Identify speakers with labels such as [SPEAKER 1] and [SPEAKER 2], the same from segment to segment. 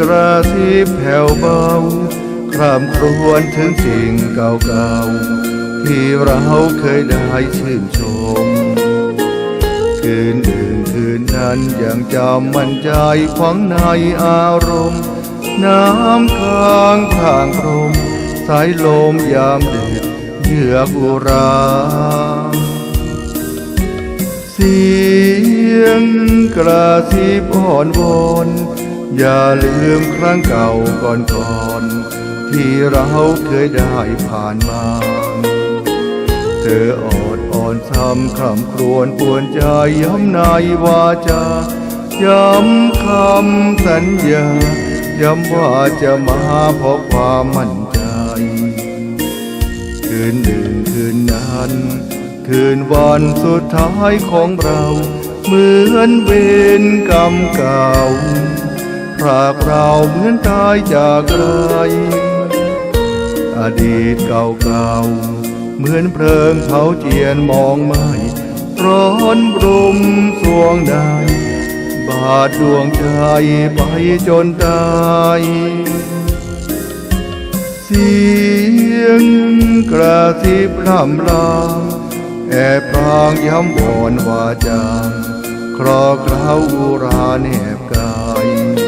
[SPEAKER 1] กระซิบแผ่วเบาครามครวญถึงสิ่งเก่าๆ ที่เราเคยได้ชื่นชม คืนหนึ่งคืนนั้นยังจำมันใจฝังในอารมณ์ น้ำค้างข้างพรมสายลมยามดึกเยือกอุราเสียงกระซิบอ่อนวอน อย่าลืมครั้งเก่าก่อนก่อนๆที่เราเคยได้ผ่านมา เธออดอ่อนทำคำครวญปวนใจย้ำในวาจา ย้ำคำสัญญา ย้ำว่าจะมาเพราะความมั่นใจ คืนหนึ่งคืนนั้น คืนวันสุดท้ายของเรา เหมือนเวรกรรมเก่า พรากเราเหมือนตายจากไรอดีตเก่าๆ เหมือนเพลิงเผาเจียนมองไม่ ร้อนรุมสวงใดบาดดวงใจไปจนตาย เสียงกระซิบลำลาแอบพรางย้ำวอนวาจาครอเคล้าอุราแนบกาย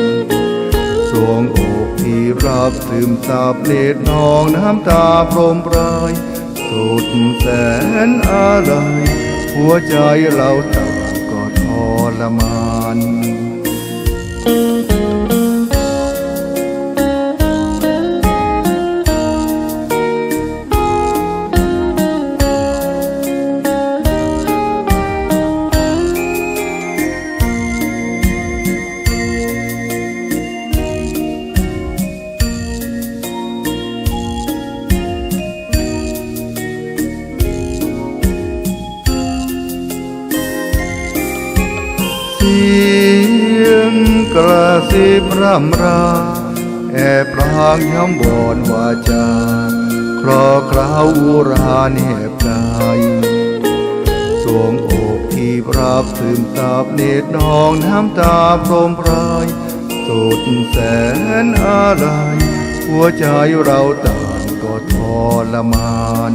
[SPEAKER 1] รับซึมซาบเนตรนองน้ำตาพรมปรายสุดแสนอะไรหัวใจเราต่างก็ทรมาน ยงกระซิบร่ำราแอบพรางย้ำวอนวาจา ครอคล้าอุราเนบกายสวงอกที่รับซึมซาบเนตรนองน้ำตาโปรมปรายสุดแสนอะไรหัวใจเราต่างก็ทรมาน